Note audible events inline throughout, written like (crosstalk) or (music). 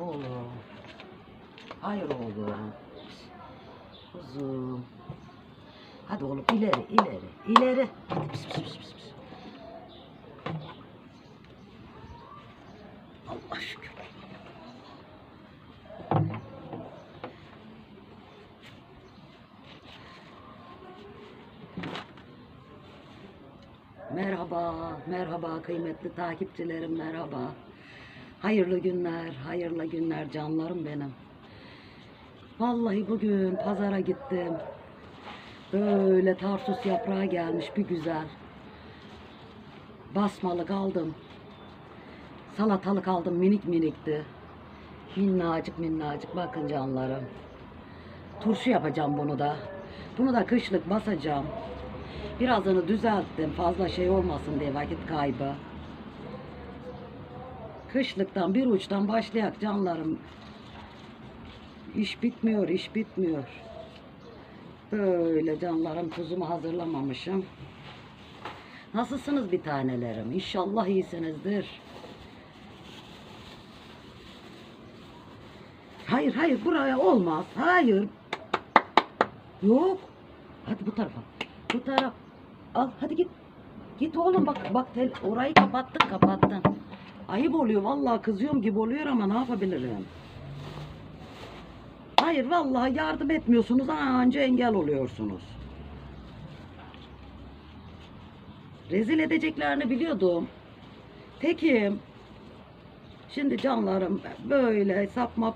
Oğlum. Hayır oğlum. Kuzum. Hadi oğlum ileri ileri ileri. Hadi pis pis pis pis. Allah şükür. Merhaba, merhaba kıymetli takipçilerim merhaba. Hayırlı günler, hayırlı günler canlarım benim. Vallahi bugün pazara gittim. Böyle tarsus yaprağı gelmiş bir güzel. Basmalık aldım. Salatalık aldım minik minikti. Minnacık minnacık bakın canlarım. Turşu yapacağım bunu da. Bunu da kışlık basacağım. Birazını düzelttim fazla şey olmasın diye vakit kaybı. Kışlıktan bir uçtan başlayak canlarım. İş bitmiyor, iş bitmiyor. Böyle canlarım tuzumu hazırlamamışım. Nasılsınız bir tanelerim? İnşallah iyisinizdir. Hayır hayır buraya olmaz. Hayır. Yok. Hadi bu tarafa. Bu taraf. Al hadi git. Git oğlum bak bak orayı kapattın kapattın. Ayıp oluyor vallahi kızıyorum gibi oluyor ama ne yapabilirim? Hayır vallahi yardım etmiyorsunuz anca engel oluyorsunuz. Rezil edeceklerini biliyordum. Tekim. Şimdi canlarım böyle sapmap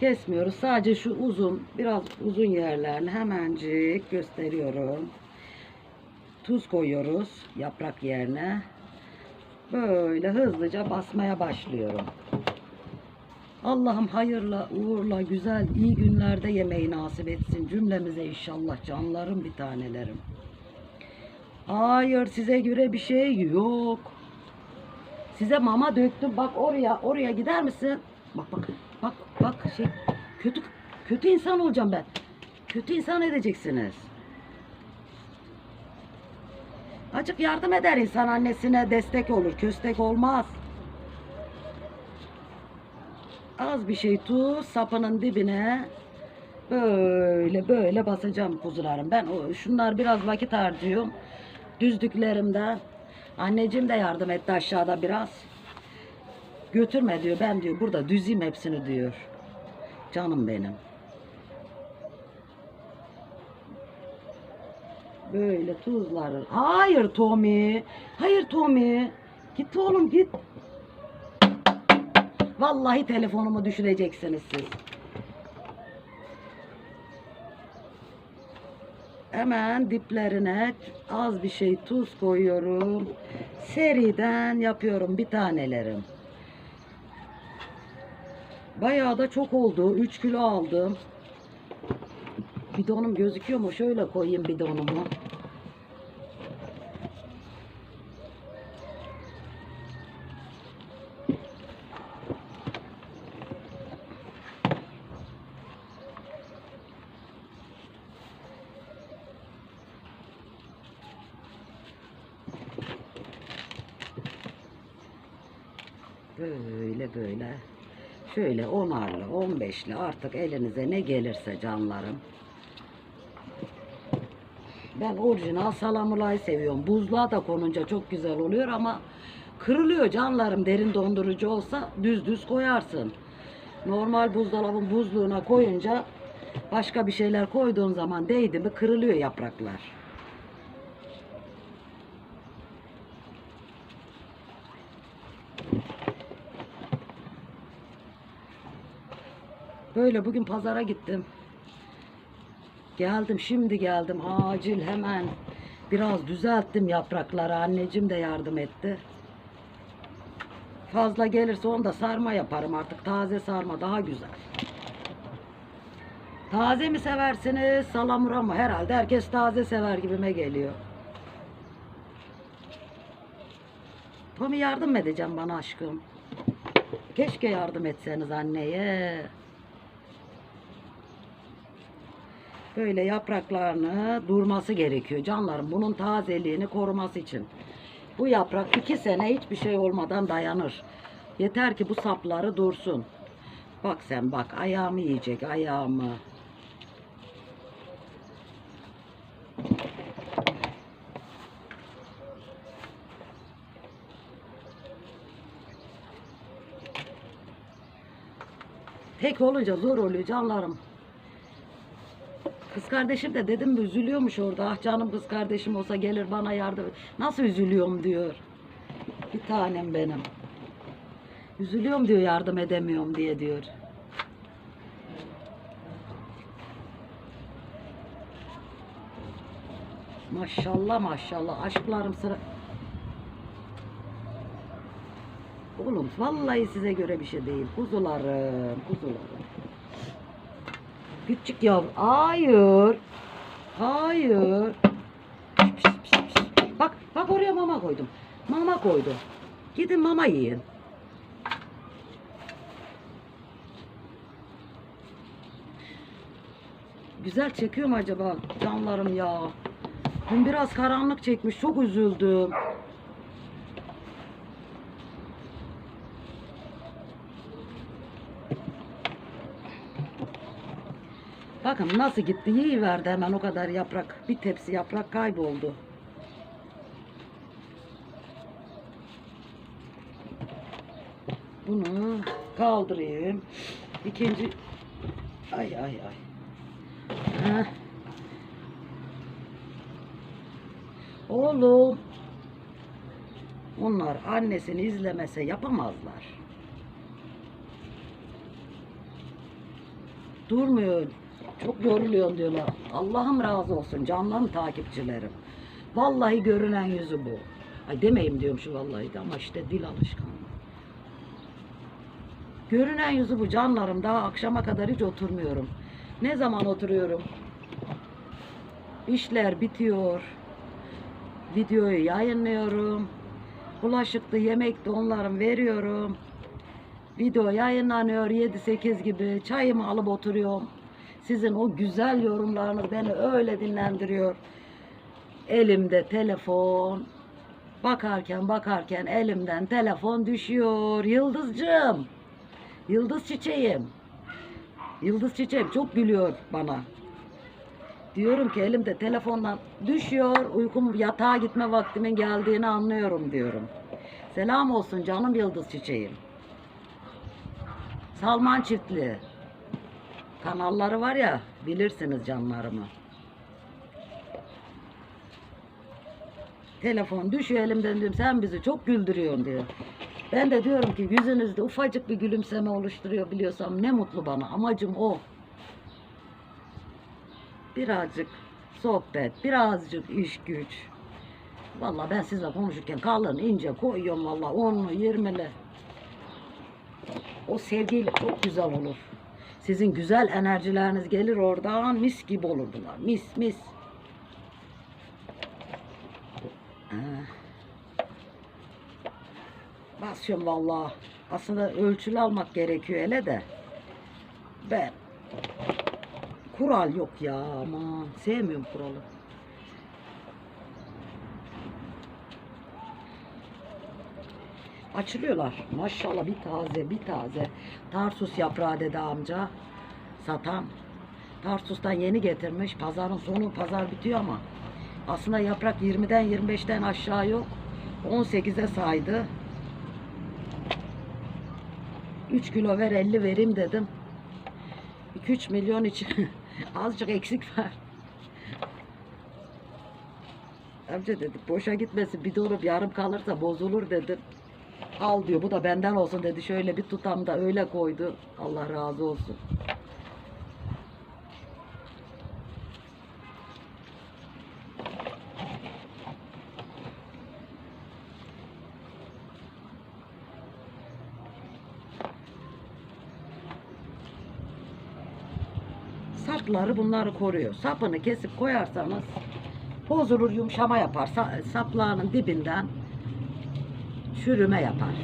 kesmiyoruz. Sadece şu uzun, biraz uzun yerlerini hemencik gösteriyorum. Tuz koyuyoruz yaprak yerine. Böyle hızlıca basmaya başlıyorum. Allah'ım hayırla, uğurla, güzel, iyi günlerde yemeği nasip etsin cümlemize inşallah canlarım bir tanelerim. Hayır size göre bir şey yok. Size mama döktüm. Bak oraya, oraya gider misin? Bak bak, bak bak şey kötü kötü insan olacağım ben. Kötü insan edeceksiniz. Acık yardım eder insan annesine destek olur. Köstek olmaz. Az bir şey tuz sapının dibine böyle böyle basacağım kuzularım. Ben o şunlar biraz vakit harcıyorum. Düzdüklerimden. Anneciğim de yardım etti aşağıda biraz. Götürme diyor. Ben diyor burada düzeyim hepsini diyor. Canım benim. Böyle tuzları. Hayır Tommy. Hayır Tommy. Git oğlum git. Vallahi telefonumu düşüreceksiniz siz. Hemen diplerine az bir şey tuz koyuyorum. Seriden yapıyorum bir tanelerim. Bayağı da çok oldu. 3 kilo aldım. Bidonum gözüküyor mu? Şöyle koyayım bidonumu. Böyle böyle. Şöyle onarlı, on beşli artık elinize ne gelirse canlarım. Ben orijinal salamulayı seviyorum. Buzluğa da konunca çok güzel oluyor ama kırılıyor canlarım. Derin dondurucu olsa düz düz koyarsın. Normal buzdolabın buzluğuna koyunca başka bir şeyler koyduğun zaman değdi mi kırılıyor yapraklar. Böyle bugün pazara gittim. Geldim şimdi geldim acil hemen biraz düzelttim yaprakları anneciğim de yardım etti. Fazla gelirse onu da sarma yaparım artık taze sarma daha güzel. Taze mi seversiniz salamura mı? Herhalde herkes taze sever gibime geliyor. Tommy yardım edeceğim bana aşkım? Keşke yardım etseniz anneye. Böyle yapraklarını durması gerekiyor canlarım. Bunun tazeliğini koruması için. Bu yaprak iki sene hiçbir şey olmadan dayanır. Yeter ki bu sapları dursun. Bak sen bak ayağımı yiyecek ayağımı. Tek olunca zor oluyor canlarım. Kız kardeşim de dedim üzülüyormuş orada. Ah canım kız kardeşim olsa gelir bana yardım. Nasıl üzülüyorum diyor. Bir tanem benim. Üzülüyorum diyor yardım edemiyorum diye diyor. Maşallah maşallah aşklarım sıra. Oğlum vallahi size göre bir şey değil. Kuzularım, kuzularım. Küçük yav. Hayır. Hayır. Bak, bak oraya mama koydum. Mama koydum. Gidin mama yiyin. Güzel çekiyor mu acaba canlarım ya? Dün biraz karanlık çekmiş. Çok üzüldüm. Bakın nasıl gitti. Yiyiverdi hemen o kadar yaprak. Bir tepsi yaprak kayboldu. Bunu kaldırayım. İkinci... Ay ay ay. Heh. Oğlum. Onlar annesini izlemese yapamazlar. Durmuyor. Çok yoruluyorsun diyorlar. Allah'ım razı olsun canlarım takipçilerim. Vallahi görünen yüzü bu. Ay demeyeyim diyorum şu vallahi de ama işte dil alışkanlığı. Görünen yüzü bu canlarım. Daha akşama kadar hiç oturmuyorum. Ne zaman oturuyorum? İşler bitiyor. Videoyu yayınlıyorum. Bulaşıklı yemekte onların veriyorum. Video yayınlanıyor 7-8 gibi. Çayımı alıp oturuyorum. Sizin o güzel yorumlarınız beni öyle dinlendiriyor. Elimde telefon. Bakarken bakarken elimden telefon düşüyor. Yıldızcığım. Yıldız çiçeğim. Yıldız çiçeğim çok gülüyor bana. Diyorum ki elimde telefondan düşüyor. Uykum yatağa gitme vaktimin geldiğini anlıyorum diyorum. Selam olsun canım yıldız çiçeğim. Salman çiftli. Kanalları var ya bilirsiniz canlarımı. Telefon düşüyor elimden diyorum sen bizi çok güldürüyorsun diyor. Ben de diyorum ki yüzünüzde ufacık bir gülümseme oluşturuyor biliyorsam ne mutlu bana. Amacım o. Birazcık sohbet, birazcık iş güç. Vallahi ben sizle konuşurken kalın ince koyuyorum vallahi onlu yirmili. O sevgiyle çok güzel olur. Sizin güzel enerjileriniz gelir oradan mis gibi olurdular. Mis mis. Ah. Basıyorum vallahi. Aslında ölçülü almak gerekiyor hele de. Ben kural yok ya aman sevmiyorum kuralı. Açılıyorlar. Maşallah bir taze bir taze. Tarsus yaprağı dedi amca. Satan. Tarsus'tan yeni getirmiş. Pazarın sonu pazar bitiyor ama. Aslında yaprak 20'den 25'ten aşağı yok. 18'e saydı. 3 kilo ver 50 vereyim dedim. 2-3 milyon için (laughs) azıcık eksik ver. Amca dedi boşa gitmesin bir doğru yarım kalırsa bozulur dedim. Al diyor bu da benden olsun dedi. Şöyle bir tutam da öyle koydu. Allah razı olsun. Sapları bunları koruyor. Sapını kesip koyarsanız bozulur yumuşama yapar. Sa- Saplağının dibinden çürüme yapar.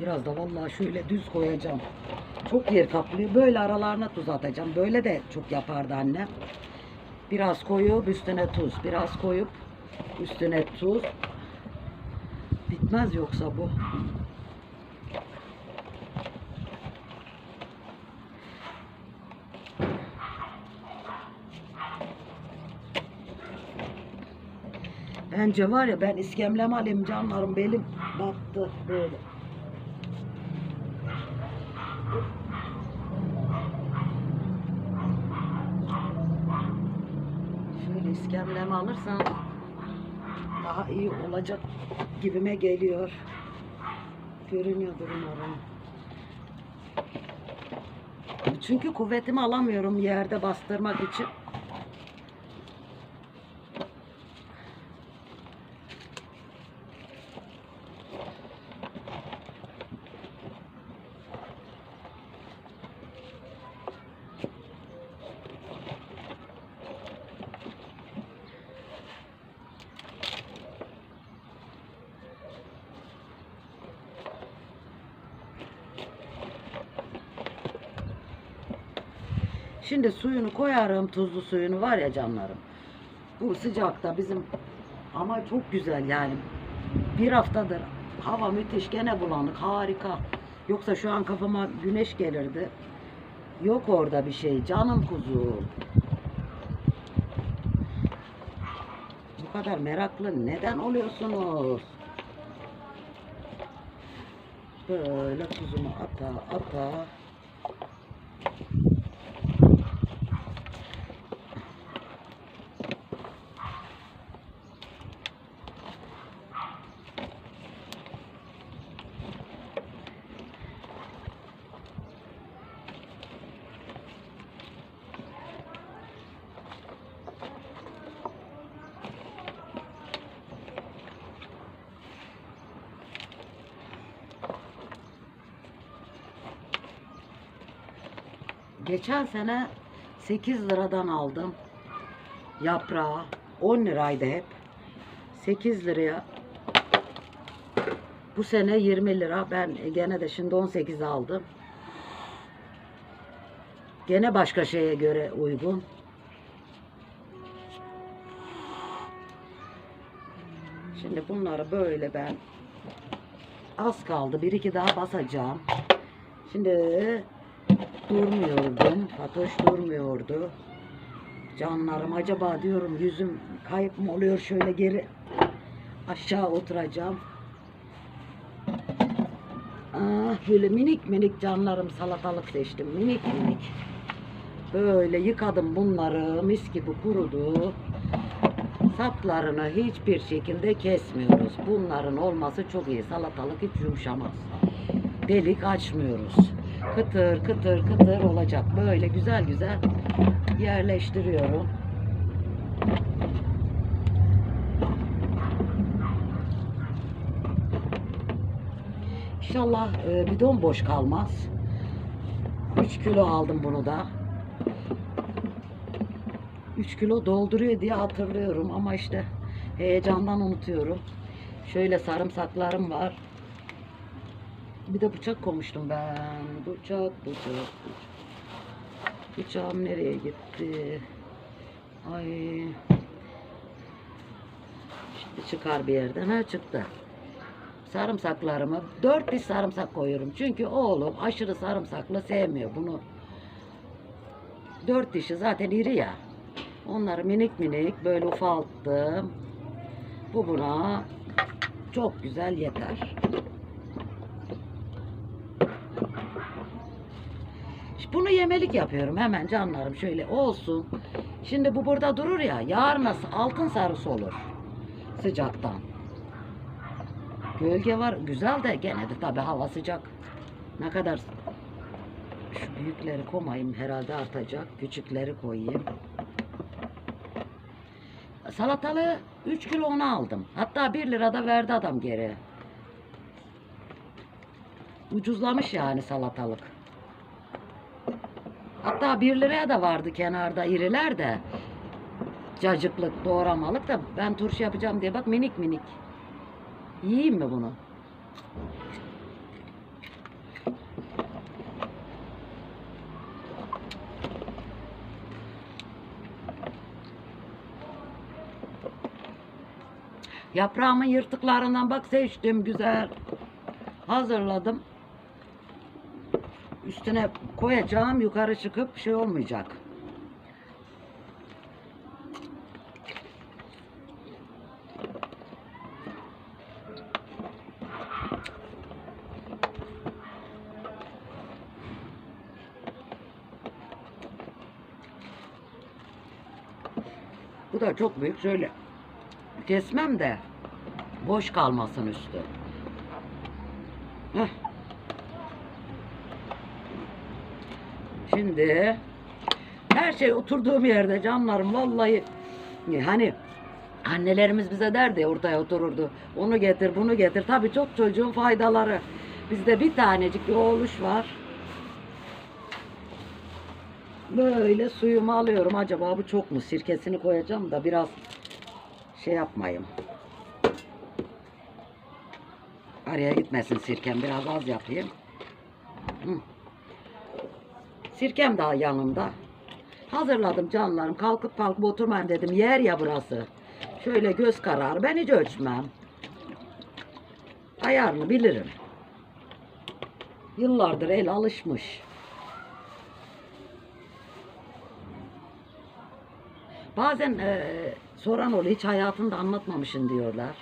Biraz da vallahi şöyle düz koyacağım. Çok yer kaplıyor. Böyle aralarına tuz atacağım. Böyle de çok yapardı annem. Biraz koyup üstüne tuz. Biraz koyup üstüne tuz. Bitmez yoksa bu. Bence var ya ben iskemlem alayım canlarım belim battı böyle. Şöyle iskemlem alırsam daha iyi olacak gibime geliyor. Görünüyordur umarım. Çünkü kuvvetimi alamıyorum yerde bastırmak için. Şimdi suyunu koyarım, tuzlu suyunu var ya canlarım. Bu sıcakta bizim ama çok güzel yani. Bir haftadır hava müthiş, gene bulanık, harika. Yoksa şu an kafama güneş gelirdi. Yok orada bir şey, canım kuzum. Bu kadar meraklı neden oluyorsunuz? Böyle tuzumu ata ata. Geçen sene 8 liradan aldım yaprağı. 10 liraydı hep. 8 liraya. Bu sene 20 lira. Ben gene de şimdi 18 aldım. Gene başka şeye göre uygun. Şimdi bunları böyle ben az kaldı. Bir iki daha basacağım. Şimdi durmuyordum. Fatoş durmuyordu. Canlarım acaba diyorum yüzüm kayıp mı oluyor şöyle geri aşağı oturacağım. Ah böyle minik minik canlarım salatalık seçtim. Minik minik. Böyle yıkadım bunları mis gibi kurudu. Saplarını hiçbir şekilde kesmiyoruz. Bunların olması çok iyi. Salatalık hiç yumuşamaz. Delik açmıyoruz. Kıtır kıtır kıtır olacak. Böyle güzel güzel yerleştiriyorum. İnşallah e, bidon boş kalmaz. 3 kilo aldım bunu da. 3 kilo dolduruyor diye hatırlıyorum ama işte heyecandan unutuyorum. Şöyle sarımsaklarım var. Bir de bıçak koymuştum ben. Bıçak, bıçak, bıçak. Bıçağım nereye gitti? Ay. Şimdi çıkar bir yerden. Ha çıktı. Sarımsaklarımı dört diş sarımsak koyuyorum. Çünkü oğlum aşırı sarımsaklı sevmiyor bunu. Dört dişi zaten iri ya. Onları minik minik böyle ufalttım. Bu buna çok güzel yeter. Bunu yemelik yapıyorum hemen canlarım şöyle olsun. Şimdi bu burada durur ya yarın nasıl altın sarısı olur sıcaktan. Gölge var güzel de gene de tabi hava sıcak. Ne kadar şu büyükleri koymayayım herhalde artacak. Küçükleri koyayım. Salatalığı 3 kilo onu aldım. Hatta 1 lirada verdi adam geri. Ucuzlamış yani salatalık. Hatta 1 liraya da vardı kenarda iriler de. Cacıklık, doğramalık da ben turşu yapacağım diye bak minik minik. Yiyeyim mi bunu? Yaprağımın yırtıklarından bak seçtim güzel. Hazırladım. Üstüne koyacağım yukarı çıkıp şey olmayacak. Bu da çok büyük. Şöyle kesmem de boş kalmasın üstü. Heh. Şimdi her şey oturduğum yerde canlarım vallahi hani annelerimiz bize derdi ya, ortaya otururdu. Onu getir bunu getir. Tabii çok çocuğun faydaları. Bizde bir tanecik bir oğluş var. Böyle suyumu alıyorum. Acaba bu çok mu? Sirkesini koyacağım da biraz şey yapmayayım. Araya gitmesin sirkem. Biraz az yapayım. Hı. Sirkem daha yanımda. Hazırladım canlarım. Kalkıp kalkıp oturmayayım dedim. Yer ya burası. Şöyle göz kararı. Ben hiç ölçmem. Ayarını bilirim. Yıllardır el alışmış. Bazen eee, soran oluyor hiç hayatında anlatmamışsın diyorlar.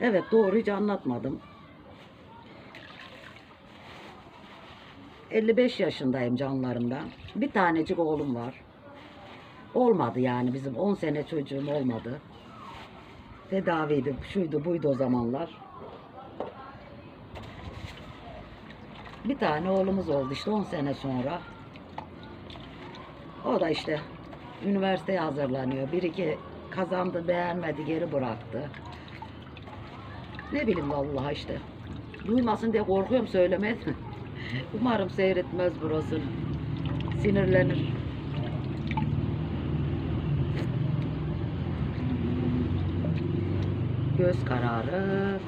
Evet doğru hiç anlatmadım. 55 yaşındayım canlarımdan. Bir tanecik oğlum var. Olmadı yani bizim 10 sene çocuğum olmadı. Tedaviydi, şuydu buydu o zamanlar. Bir tane oğlumuz oldu işte 10 sene sonra. O da işte üniversiteye hazırlanıyor. Bir iki kazandı beğenmedi geri bıraktı. Ne bileyim vallahi işte. Duymasın diye korkuyorum söylemez. Umarım seyretmez burası. Sinirlenir. Göz kararı.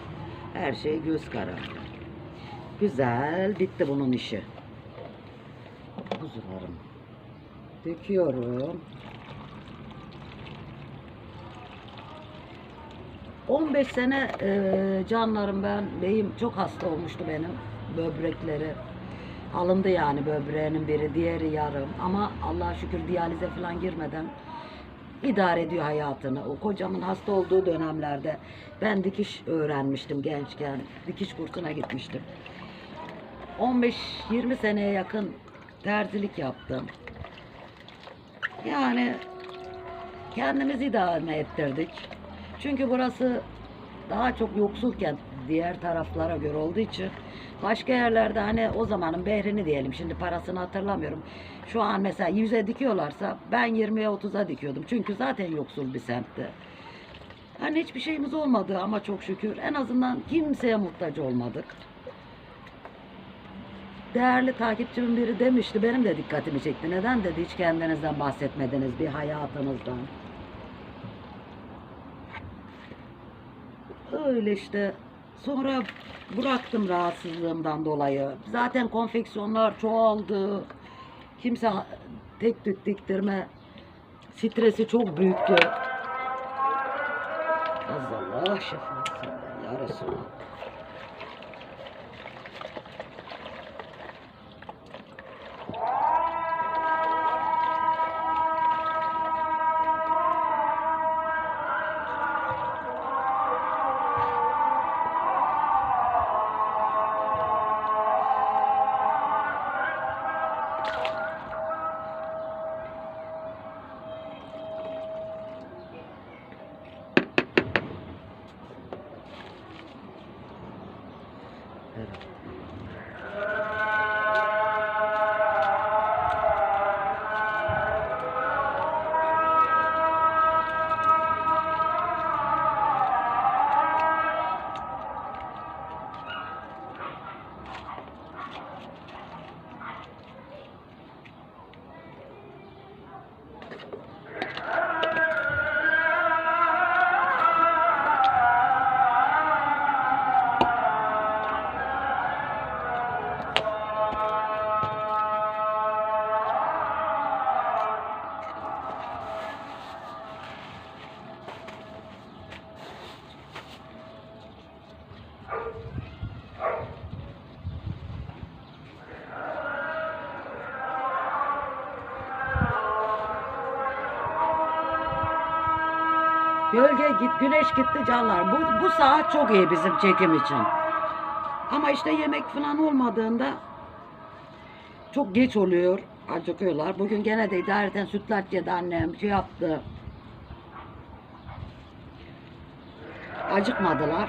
Her şey göz kararı. Güzel. Bitti bunun işi. Kuzularım. Döküyorum. 15 sene e, canlarım ben, beyim çok hasta olmuştu benim. Böbrekleri. Alındı yani böbreğinin biri, diğeri yarım. Ama Allah'a şükür diyalize falan girmeden idare ediyor hayatını. O kocamın hasta olduğu dönemlerde ben dikiş öğrenmiştim gençken. Dikiş kursuna gitmiştim. 15-20 seneye yakın terzilik yaptım. Yani kendimizi idame ettirdik. Çünkü burası daha çok yoksul kent diğer taraflara göre olduğu için başka yerlerde hani o zamanın behrini diyelim şimdi parasını hatırlamıyorum. Şu an mesela 100'e dikiyorlarsa ben 20'ye 30'a dikiyordum. Çünkü zaten yoksul bir semtti. Hani hiçbir şeyimiz olmadı ama çok şükür en azından kimseye muhtaç olmadık. Değerli takipçimin biri demişti, benim de dikkatimi çekti. Neden dedi hiç kendinizden bahsetmediniz bir hayatınızdan. Öyle işte. Sonra bıraktım rahatsızlığımdan dolayı. Zaten konfeksiyonlar çoğaldı. Kimse tek tük diktirme stresi çok büyüktü. Allah şifa etsin ya Resulallah. Evet. Gölge git, güneş gitti canlar. Bu, bu saat çok iyi bizim çekim için. Ama işte yemek falan olmadığında çok geç oluyor. Acıkıyorlar. Bugün gene de idareten sütlaç yedi annem. Şey yaptı. Acıkmadılar.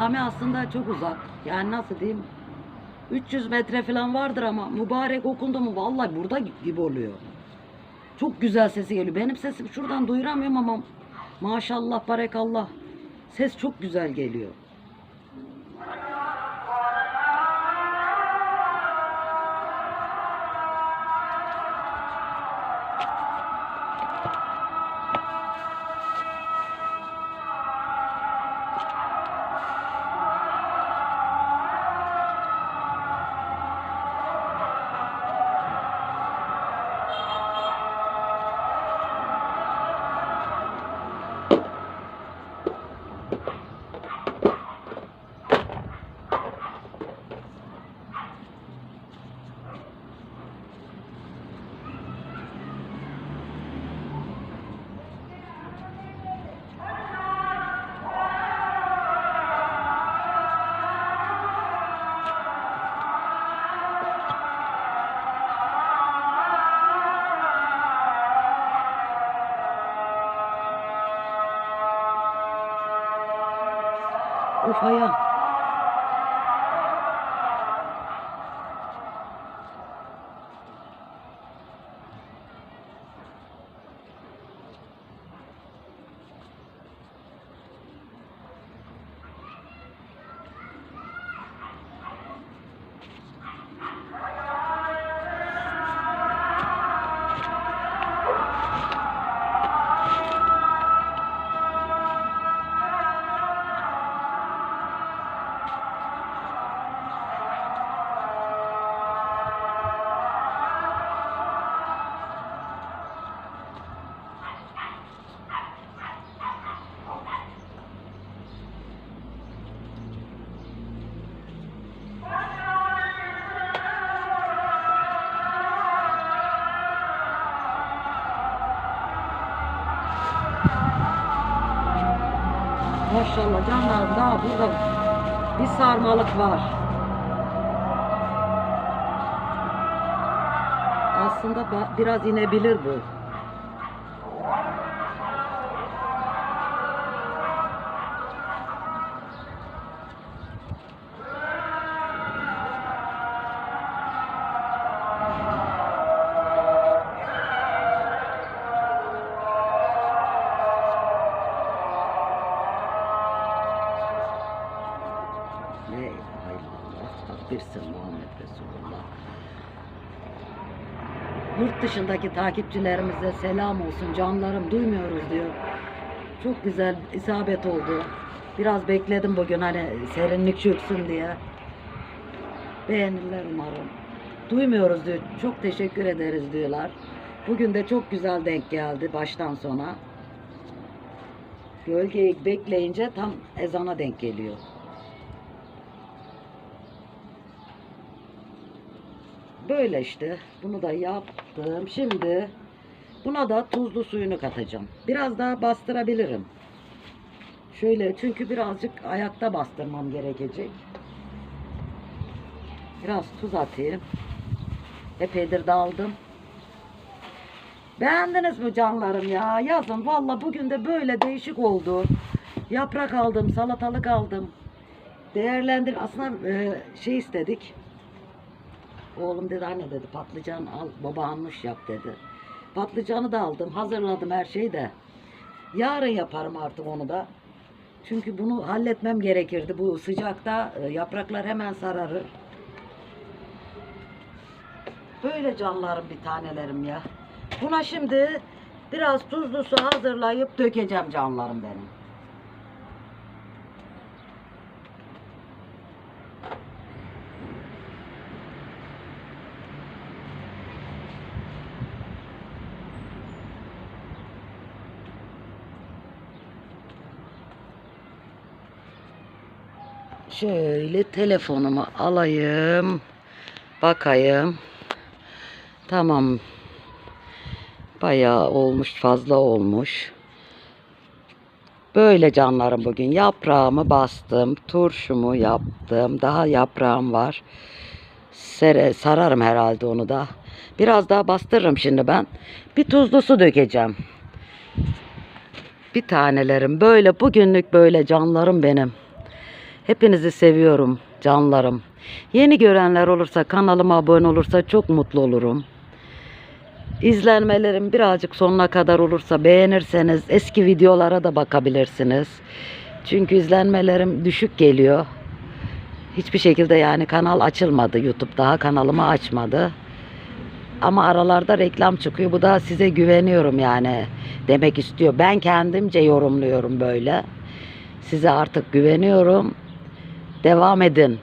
Cami aslında çok uzak. Yani nasıl diyeyim? 300 metre falan vardır ama mübarek okundu mu vallahi burada gibi oluyor. Çok güzel sesi geliyor. Benim sesim şuradan duyuramıyorum ama maşallah barekallah. Ses çok güzel geliyor. 不说呀。Daha burada bir sarmalık var. Aslında biraz inebilir bu. Takdirsin Muhammed Resulullah. Yurt dışındaki takipçilerimize selam olsun canlarım duymuyoruz diyor. Çok güzel isabet oldu. Biraz bekledim bugün hani serinlik çöksün diye. Beğenirler umarım. Duymuyoruz diyor. Çok teşekkür ederiz diyorlar. Bugün de çok güzel denk geldi baştan sona. Gölgeyi bekleyince tam ezana denk geliyor. Böyle işte. Bunu da yaptım. Şimdi buna da tuzlu suyunu katacağım. Biraz daha bastırabilirim. Şöyle çünkü birazcık ayakta bastırmam gerekecek. Biraz tuz atayım. Epeydir daldım. Beğendiniz mi canlarım ya? Yazın. Valla bugün de böyle değişik oldu. Yaprak aldım, salatalık aldım. Değerlendir. Aslında e, şey istedik. Oğlum dedi anne dedi patlıcan al baba almış yap dedi. Patlıcanı da aldım hazırladım her şeyi de. Yarın yaparım artık onu da. Çünkü bunu halletmem gerekirdi. Bu sıcakta e, yapraklar hemen sararır. Böyle canlarım bir tanelerim ya. Buna şimdi biraz tuzlu su hazırlayıp dökeceğim canlarım benim. Şöyle telefonumu alayım. Bakayım. Tamam. Bayağı olmuş, fazla olmuş. Böyle canlarım bugün yaprağımı bastım, turşumu yaptım. Daha yaprağım var. Sere, sararım herhalde onu da. Biraz daha bastırırım şimdi ben. Bir tuzlu su dökeceğim. Bir tanelerim böyle bugünlük böyle canlarım benim. Hepinizi seviyorum canlarım. Yeni görenler olursa kanalıma abone olursa çok mutlu olurum. İzlenmelerim birazcık sonuna kadar olursa beğenirseniz eski videolara da bakabilirsiniz. Çünkü izlenmelerim düşük geliyor. Hiçbir şekilde yani kanal açılmadı. YouTube daha kanalımı açmadı. Ama aralarda reklam çıkıyor. Bu da size güveniyorum yani demek istiyor. Ben kendimce yorumluyorum böyle. Size artık güveniyorum. Devam edin.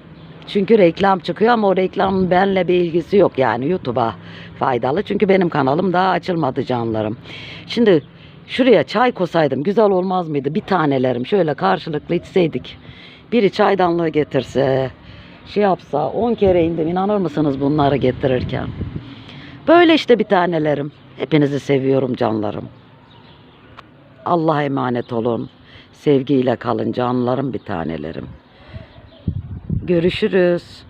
Çünkü reklam çıkıyor ama o reklamın benimle bir ilgisi yok yani YouTube'a faydalı. Çünkü benim kanalım daha açılmadı canlarım. Şimdi şuraya çay koysaydım güzel olmaz mıydı? Bir tanelerim şöyle karşılıklı içseydik. Biri çaydanlığı getirse, şey yapsa 10 kere indim inanır mısınız bunları getirirken? Böyle işte bir tanelerim. Hepinizi seviyorum canlarım. Allah'a emanet olun. Sevgiyle kalın canlarım bir tanelerim. Görüşürüz.